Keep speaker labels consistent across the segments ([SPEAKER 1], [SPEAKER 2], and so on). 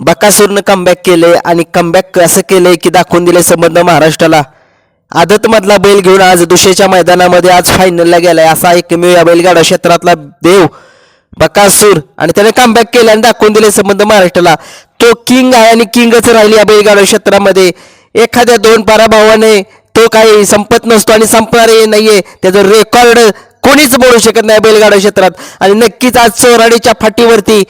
[SPEAKER 1] बकासूरनं comeback केले आणि comeback असं केलंय की दाखवून दिले संबंध महाराष्ट्राला. आदतमधला बैल घेऊन आज दुशेच्या मैदानामध्ये आज फायनलला गेलाय. असा एकमेव या बैलगाडा क्षेत्रातला देव बकासूर. आणि त्याने कमबॅक केलं आणि दाखवून दिले संबंध महाराष्ट्राला. तो किंग आहे आणि किंगच राहिली या बैलगाडा क्षेत्रामध्ये. एखाद्या दोन पराभवाने तो काही संपत नसतो आणि संपणारही नाहीये. त्याचं रेकॉर्ड कोणीच बोलू शकत नाही बैलगाडा क्षेत्रात. आणि नक्कीच आज चोराडीच्या फाटीवरती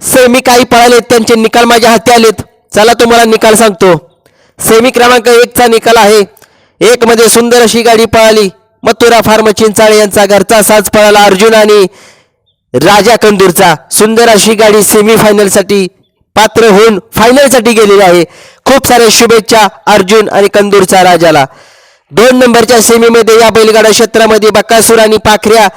[SPEAKER 1] सेमी काही पळालेत त्यांचे निकाल माझ्या हाती आलेत. चला तुम्हाला निकाल सांगतो. सेमी क्रमांक एकचा निकाल आहे. एक मध्ये सुंदर अशी गाडी पळाली. मथुरा फार्म चिंचाळे यांचा घरचा साज पळाला अर्जुन आणि राजा कंदूरचा. सुंदर अशी गाडी सेमीफायनलसाठी पात्र होऊन फायनलसाठी गेलेली आहे. खूप साऱ्या शुभेच्छा अर्जुन आणि कंदूरचा राजाला. दोन नंबरच्या सेमीमध्ये या बैलगाडा क्षेत्रामध्ये बकासूर आणि पाखऱ्या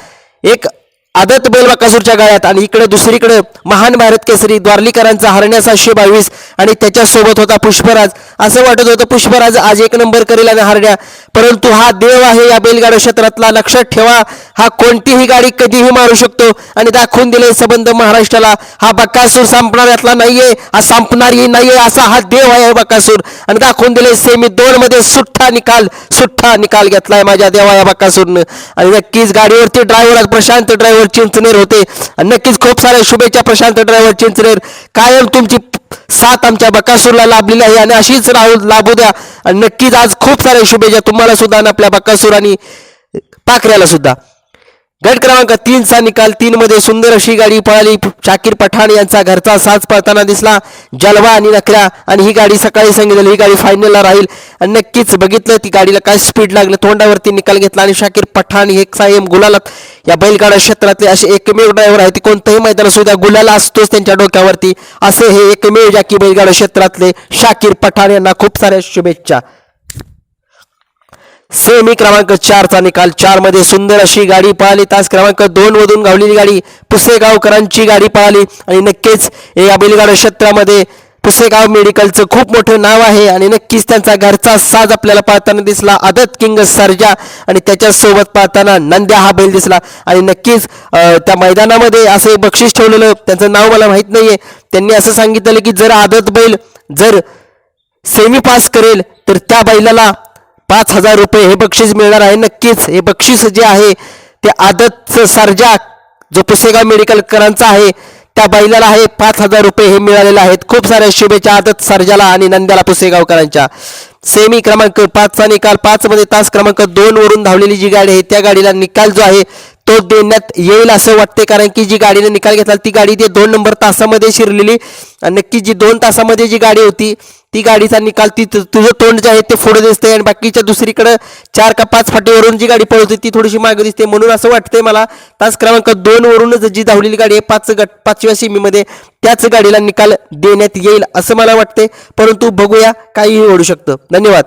[SPEAKER 1] आदत बैल बकासूरच्या गाळ्यात आणि इकडे दुसरीकडे महान भारत केसरी द्वारलीकरांचा हरण्या सातशे बावीस आणि त्याच्यासोबत होता पुष्पराज. असं वाटत होतं पुष्पराज आज एक नंबर करेल आणि हरण्या. परंतु हा देव आहे या बैलगाड्या क्षेत्रातला. लक्षात ठेवा हा कोणतीही गाडी कधीही मारू शकतो. आणि दाखवून दिले संबंध महाराष्ट्राला हा बकासूर संपणाऱ्यातला नाहीये हा संपणारही नाहीये असा हा देव आहे बकासूर. आणि दाखवून दिले सेमी दोन मध्ये सुट्टा निकाल सुट्टा निकाल घेतलाय माझ्या देवा या बकासूरनं. आणि नक्कीच गाडीवरती ड्रायव्हर प्रशांत ड्रायव्हर चिंचनेर होते. आणि नक्कीच खूप साऱ्या शुभेच्छा प्रशांत ड्रायव्हर चिंचनेर कायम तुमची साथ आमच्या बकासूरला लाभलेली आहे आणि अशीच राहू लाभू द्या. आणि नक्कीच आज खूप साऱ्या शुभेच्छा तुम्हाला सुद्धा आणि आपल्या बकासूर आणि पाखऱ्याला सुद्धा. गट क्रमांक तीनचा निकाल तीन मध्ये सुंदर अशी गाडी पळाली. शाकीर पठाण यांचा घरचा साज पळताना दिसला. जलवा आणि नकऱ्या आणि ही गाडी सकाळी सांगितलं ही गाडी फायनलला राहील. आणि नक्कीच बघितलं ती गाडीला काय स्पीड लागलं. तोंडावरती निकाल घेतला आणि शाकीर पठाण हे सायम गुलालात या बैलगाडा क्षेत्रातले असे एकमेव ड्रायव्हर आहेत. कोणतंही कोणत्याही मैदानात सुद्धा गुलाला असतोच त्यांच्या डोक्यावरती. असे हे एकमेव जाकी बैलगाडा क्षेत्रातले शाकीर पठाण यांना खूप साऱ्या शुभेच्छा. सेमी क्रमांक चारचा निकाल. चारमध्ये सुंदर अशी गाडी पळाली. तास क्रमांक दोन मधून गावलेली गाडी पुसेगावकरांची गाडी पळाली. आणि नक्कीच या बैलगाडा क्षेत्रामध्ये पुसेगाव मेडिकलचं खूप मोठं नाव आहे. आणि नक्कीच त्यांचा घरचा साज आपल्याला पाहताना दिसला. आदत किंग सर्जा. आणि त्याच्यासोबत पाहताना नंद्या हा बैल दिसला. आणि नक्कीच त्या मैदानामध्ये असं बक्षीस ठेवलेलं त्यांचं नाव मला माहीत नाहीये. त्यांनी असं सांगितलेलं की जर आदत बैल जर सेमी पास करेल तर त्या बैलाला पाच हजार रुपये हे बक्षीस मिळणार आहे नक्कीच. हे बक्षीस जे आहे ते आदत सर्जा जो पुसेगाव मेडिकलकरांचा आहे त्या बैलाला आहे पाच हजार रुपये हे मिळालेले आहेत. खूप साऱ्या शुभेच्छा आदत सर्जाला आणि नंद्याला पुसेगावकरांच्या. सेमी क्रमांक पाचचा निकाल पाच मध्ये तास क्रमांक दोन वरून धावलेली जी गाडी आहे त्या गाडीला निकाल जो आहे तो देण्यात येईल असं वाटते कारण की जी गाडीने निकाल घेतला ती गाडी ते दोन नंबर तासामध्ये शिरलेली आणि नक्की जी दोन तासामध्ये जी गाडी होती ती गाडीचा निकाल ती तुझं तोंड जे आहे ते पुढे दिसते आणि बाकीच्या दुसरीकडं चार का पाच फाटीवरून जी गाडी पळवते ती थोडीशी मागे दिसते. म्हणून असं वाटतंय मला तास क्रमांक दोन वरूनच जी धावलेली गाडी आहे पाच गट पाचव्या सीमीमध्ये त्याच गाडीला निकाल देण्यात येईल असं मला वाटते परंतु बघूया काहीही ओढू शकतं. धन्यवाद.